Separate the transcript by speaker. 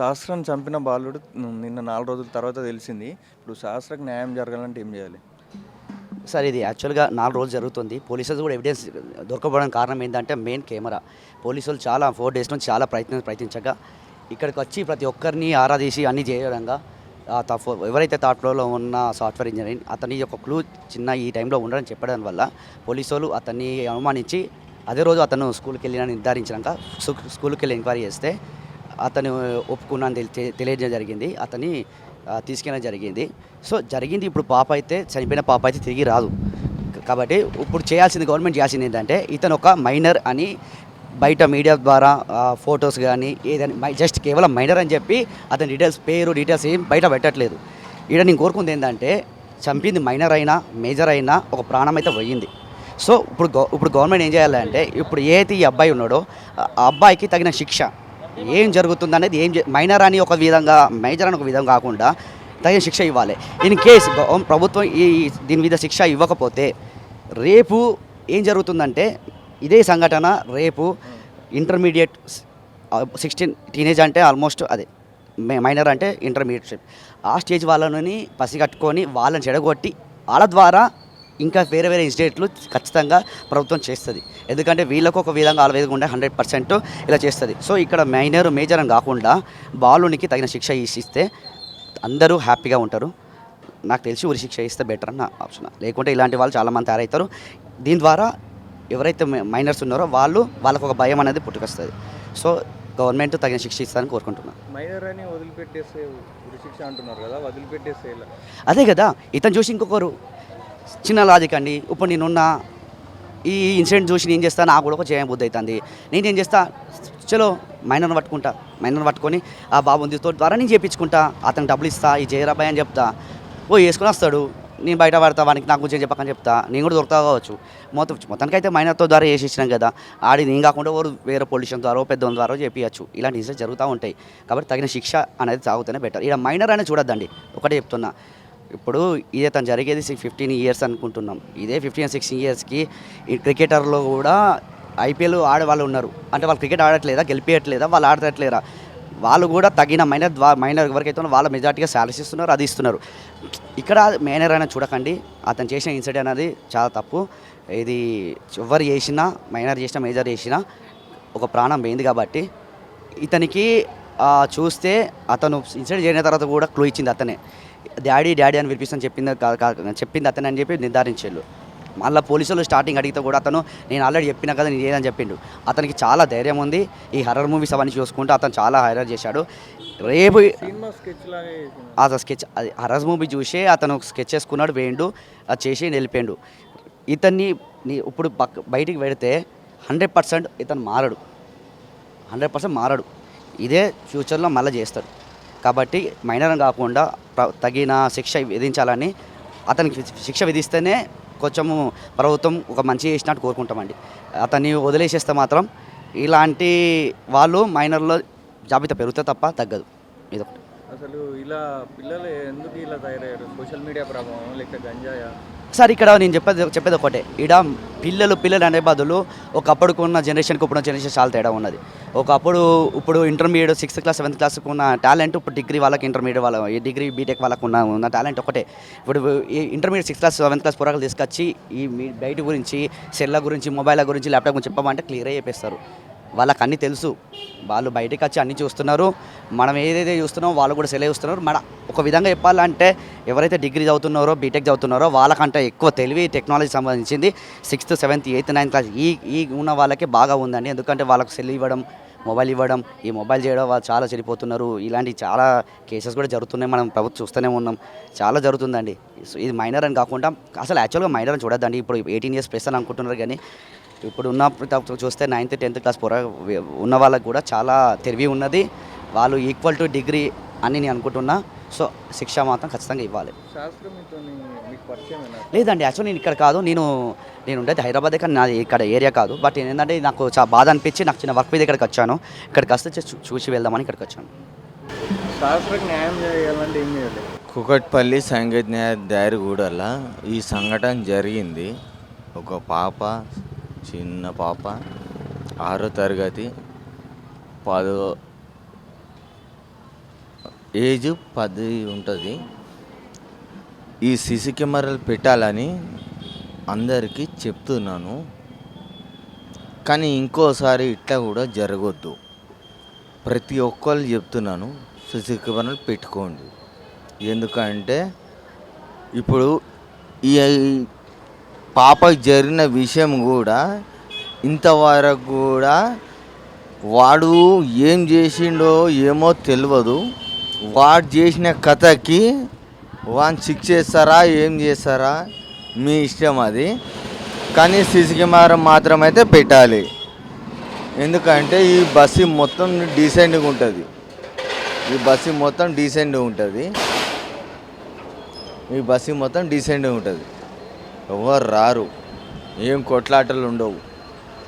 Speaker 1: శాస్త్రం చంపిన బాలుడు నిన్న నాలుగు రోజుల తర్వాత తెలిసింది. ఇప్పుడు శాస్త్రకు న్యాయం జరగాలంటే ఏం చేయాలి?
Speaker 2: సార్ ఇది యాక్చువల్గా నాలుగు రోజులు జరుగుతుంది. పోలీసులు కూడా ఎవిడెన్స్ దొరకపోవడానికి కారణం ఏంటంటే మెయిన్ కెమెరా. పోలీసులు చాలా ఫోర్ డేస్ నుంచి చాలా ప్రయత్నం ప్రయత్నించగా ఇక్కడికి వచ్చి ప్రతి ఒక్కరిని ఆరాధీసి అన్ని చేయడంగా ఆ ఎవరైతే థర్డ్ ఫ్లోర్లో ఉన్న సాఫ్ట్వేర్ ఇంజనీరింగ్ అతని యొక్క క్లూ చిన్న ఈ టైంలో ఉండడం చెప్పడం వల్ల పోలీసులు అతన్ని అనుమానించి అదే రోజు అతను స్కూల్కి వెళ్ళిన నిర్ధారించినాక స్కూల్కి వెళ్ళి ఎంక్వైరీ చేస్తే అతను ఒప్పుకున్నాను తెలి- తెలియజేయడం జరిగింది. అతన్ని తీసుకెళ్ళడం జరిగింది. సో జరిగింది ఇప్పుడు పాప అయితే చనిపోయిన పాప అయితే తిరిగి రాదు. కాబట్టి ఇప్పుడు చేయాల్సింది గవర్నమెంట్ చేయాల్సింది ఏంటంటే ఇతను ఒక మైనర్ అని బయట మీడియా ద్వారా ఫొటోస్ కానీ ఏదైనా జస్ట్ కేవలం మైనర్ అని చెప్పి అతని డీటెయిల్స్ పేరు డీటెయిల్స్ ఏం బయట పెట్టట్లేదు. ఇక్కడ నేను కోరుకుంది ఏంటంటే చంపింది మైనర్ అయినా మేజర్ అయినా ఒక ప్రాణం అయితే పోయింది. సో ఇప్పుడు గవ ఇప్పుడు గవర్నమెంట్ ఏం చేయాలంటే ఇప్పుడు ఏదైతే ఈ అబ్బాయి ఉన్నాడో ఆ అబ్బాయికి తగిన శిక్ష. ఏం జరుగుతుంది అనేది ఏం మైనర్ అని ఒక విధంగా మేజర్ అని ఒక విధంగా కాకుండా తగిన శిక్ష ఇవ్వాలి. ఇన్ కేస్ ప్రభుత్వం ఈ దీని మీద శిక్ష ఇవ్వకపోతే రేపు ఏం జరుగుతుందంటే ఇదే సంఘటన రేపు ఇంటర్మీడియట్ సిక్స్టీన్ టీనేజ్ అంటే ఆల్మోస్ట్ అదే మైనర్ అంటే ఇంటర్మీడియట్ ఆ స్టేజ్ వాళ్ళని పసిగట్టుకొని వాళ్ళని చెడగొట్టి వాళ్ళ ద్వారా ఇంకా వేరే వేరే ఇన్స్టిట్యూట్లు ఖచ్చితంగా ప్రభుత్వం చేస్తుంది. ఎందుకంటే వీళ్ళకు ఒక విధంగా వాళ్ళ విధంగా ఉండే హండ్రెడ్ పర్సెంట్ ఇలా చేస్తుంది. సో ఇక్కడ మైనర్ మేజర్ అని కాకుండా బాలునికి తగిన శిక్ష ఇస్తే అందరూ హ్యాపీగా ఉంటారు. నాకు తెలిసి ఉరి శిక్ష ఇస్తే బెటర్ అన్న ఆప్షన్ లేకుంటే ఇలాంటి వాళ్ళు చాలామంది తయారవుతారు. దీని ద్వారా ఎవరైతే మైనర్స్ ఉన్నారో వాళ్ళు వాళ్ళకు ఒక భయం అనేది పుట్టుకొస్తుంది. సో గవర్నమెంట్ తగిన శిక్ష ఇస్తారని కోరుకుంటున్నాను
Speaker 1: మైనర్ అని వదిలిపెట్టేస్తే ఉరిశిక్ష అంటున్నారు కదా వదిలిపెట్టేస్తే ఇలా.
Speaker 2: అదే కదా ఇతను చూసి ఇంకొకరు చిన్న లాజిక్ అండి. ఇప్పుడు నేనున్న ఈ ఇన్సిడెంట్ చూసి నేను చేస్తా నాకు కూడా ఒక చేయబుద్ధి అవుతుంది నేనేం చేస్తా చలో మైనర్ని పట్టుకుంటా. మైనర్ని పట్టుకొని ఆ బాబుని తీసుతో ద్వారా నేను చేయించుకుంటా అతను డబ్బులు ఇస్తా ఈ జయరాబాయ్ అని చెప్తా. ఓ వేసుకొని వస్తాడు. నేను బయట పడతా వానికి నాకు గురించి చెప్పకని చెప్తా. నేను కూడా దొరుకుతా కావచ్చు. మొత్తం మొత్తానికి అయితే మైనర్తో ద్వారా వేసి కదా. ఆడి నేను కాకుండా ఎవరు వేరే పొల్యూషన్ ద్వారా పెద్ద ద్వారా చెప్పచ్చు ఇలాంటి ఇన్సిడెంట్ జరుగుతూ ఉంటాయి. కాబట్టి తగిన శిక్ష అనేది సాగుతూనే బెటర్ ఇక్కడ మైనర్ అనేది చూడొద్దండి. ఒకటే చెప్తున్నా. ఇప్పుడు ఇదే తను జరిగేది ఫిఫ్టీన్ ఇయర్స్ అనుకుంటున్నాం. ఇదే ఫిఫ్టీన్ సిక్స్టీన్ ఇయర్స్కి ఈ క్రికెటర్లో కూడా ఐపీఎల్ ఆడే వాళ్ళు ఉన్నారు. అంటే వాళ్ళు క్రికెట్ ఆడట్లేదా గెలిపించట్లేదా వాళ్ళు ఆడట్లేరా? వాళ్ళు కూడా తగిన మైనర్ ద్వా మైనర్ ఎవరికైతే వాళ్ళ మెజార్టీగా శాలరీస్ ఇస్తున్నారు అది ఇస్తున్నారు. ఇక్కడ మైనర్ అయినా చూడకండి. అతను చేసిన ఇన్సిడెంట్ అనేది చాలా తప్పు. ఇది ఎవరు చేసినా మైనర్ చేసినా మేజర్ చేసినా ఒక ప్రాణం పోయింది కాబట్టి ఇతనికి చూస్తే అతను ఇన్సిడెంట్ చేసిన తర్వాత కూడా క్లూ ఇచ్చింది అతనే. డాడీ డాడీ అని వినిపిస్తాను చెప్పింది చెప్పింది అతనే అని చెప్పి నిర్ధారించారు. మళ్ళీ పోలీసులు స్టార్టింగ్ అడిగితే కూడా అతను నేను ఆల్రెడీ చెప్పినా కదా నేను ఏదని చెప్పిండు. అతనికి చాలా ధైర్యం ఉంది. ఈ హర్రర్ మూవీస్ అవన్నీ చూసుకుంటూ అతను చాలా హైరర్ చేశాడు. రేపు
Speaker 1: సినిమా స్కెచ్
Speaker 2: అది హర్రర్ మూవీ చూసే అతను స్కెచ్ చేసుకున్నాడు వేయండు అది చేసి వెళ్ళిపోయాడు ఇతన్ని నీ- ఇప్పుడు బయటికి పెడితే హండ్రెడ్ పర్సెంట్ ఇతను మారడు. హండ్రెడ్ పర్సెంట్ మారడు. ఇదే ఫ్యూచర్లో మళ్ళీ చేస్తాడు. కాబట్టి మైనర్ కాకుండా తగిన శిక్ష విధించాలని అతనికి శిక్ష విధిస్తేనే కొంచెము ప్రభుత్వం ఒక మంచి చేసినట్టు కోరుకుంటామండి. అతన్ని వదిలేసేస్తే మాత్రం ఇలాంటి వాళ్ళు మైనర్లో జాబితా పెరుగుతే తప్ప తగ్గదు. ఇదొకటి.
Speaker 1: అసలు ఇలా పిల్లలు ఎందుకు ఇలా తయారయ్యారు? సోషల్ మీడియా ప్రభావం లేక గంజాయా?
Speaker 2: సార్ ఇక్కడ నేను చెప్పేది చెప్పేది ఒకటే. ఇక్కడ పిల్లలు పిల్లలు అనే బదులు ఒకప్పుడు ఉన్న జనరేషన్కి ఇప్పుడు జనరేషన్ చాలా తేడా ఉన్నది. ఒకప్పుడు ఇప్పుడు ఇంటర్మీడియట్ సిక్స్త్ క్లాస్ సెవెంత్ క్లాస్కి ఉన్న టాలెంట్ ఇప్పుడు డిగ్రీ వాళ్ళకి ఇంటర్మీడియట్ వాళ్ళ ఈ డిగ్రీ బీటెక్ వాళ్ళకు ఉన్న ఉన్న టాలెంట్ ఒకటే. ఇప్పుడు ఈ intermediate sixth class seventh class పురాలు తీసుకొచ్చి ఈ మీ బయట గురించి సెల్ల గురించి మొబైల్ గురించి ల్యాప్టాప్ గురించి చెప్పమంటే క్లియర్ చెప్పేస్తారు. వాళ్ళకి అన్నీ తెలుసు. వాళ్ళు బయటకు వచ్చి అన్నీ చూస్తున్నారు. మనం ఏదైతే చూస్తున్నామో వాళ్ళు కూడా సెలవు చూస్తున్నారు మన ఒక విధంగా చెప్పాలంటే ఎవరైతే డిగ్రీ చదువుతున్నారో బీటెక్ చదువుతున్నారో వాళ్ళకంటే ఎక్కువ తెలివి టెక్నాలజీ సంబంధించింది sixth seventh eighth ninth class. ఈ ఈ ఉన్న వాళ్ళకి బాగా ఉందండి. ఎందుకంటే వాళ్ళకు సెల్ ఇవ్వడం మొబైల్ ఇవ్వడం ఈ మొబైల్ చేయడం వాళ్ళు చాలా చెడిపోతున్నారు. ఇలాంటి చాలా కేసెస్ కూడా జరుగుతున్నాయి. మనం ప్రభుత్వం చూస్తూనే ఉన్నాం. చాలా జరుగుతుందండి. ఇది మైనర్ అని కాకుండా అసలు యాక్చువల్గా మైనర్ అని చూడద్దండి. ఇప్పుడు ఎయిటీన్ ఇయర్స్ ప్లస్ అని అనుకుంటున్నారు కానీ ఇప్పుడు ఉన్న చూస్తే నైన్త్ టెన్త్ క్లాస్ పొర ఉన్న వాళ్ళకి కూడా చాలా తెలివి ఉన్నది. వాళ్ళు ఈక్వల్ టు డిగ్రీ అని నేను అనుకుంటున్నా. సో శిక్ష మాత్రం ఖచ్చితంగా ఇవ్వాలి. లేదండి యాక్చువల్ నేను ఇక్కడ కాదు. నేను నేను ఉండేది హైదరాబాద్ కానీ నాది ఇక్కడ ఏరియా కాదు. బట్ ఏంటంటే నాకు చాలా బాధ అనిపించి నాకు చిన్న వర్క్ మీద ఇక్కడికి వచ్చాను. ఇక్కడికి వస్తే చూసి వెళ్దామని ఇక్కడికి వచ్చాను.
Speaker 3: కుకట్పల్లి సంగీత న్యాయ దారిగూడల ఈ సంఘటన జరిగింది. ఒక పాప చిన్న పాప ఆరో తరగతి పదో ఏజ్ పది ఉంటుంది. ఈ సీసీ కెమెరాలు పెట్టాలని అందరికీ చెప్తున్నాను. కానీ ఇంకోసారి ఇట్లా కూడా జరగొద్దు. ప్రతి ఒక్కళ్ళు చెప్తున్నాను సీసీ కెమెరాలు పెట్టుకోండి. ఎందుకంటే ఇప్పుడు ఈ పాపకు జరిగిన విషయం కూడా ఇంతవరకు కూడా వాడు ఏం చేసిండో ఏమో తెలియదు వాడు చేసిన కథకి వాడిని శిక్ష చేస్తారా ఏం చేస్తారా మీ ఇష్టం అది. కానీ సీసీ కెమెరా మాత్రం అయితే పెట్టాలి. ఎందుకంటే ఈ బస్సు మొత్తం డీసెంట్గా ఉంటుంది. ఈ బస్సు మొత్తం డీసెంట్గా ఉంటుంది. ఈ బస్సు మొత్తం డీసెంట్గా ఉంటుంది. ఎవరు రారు. ఏం కొట్లాటలు ఉండవు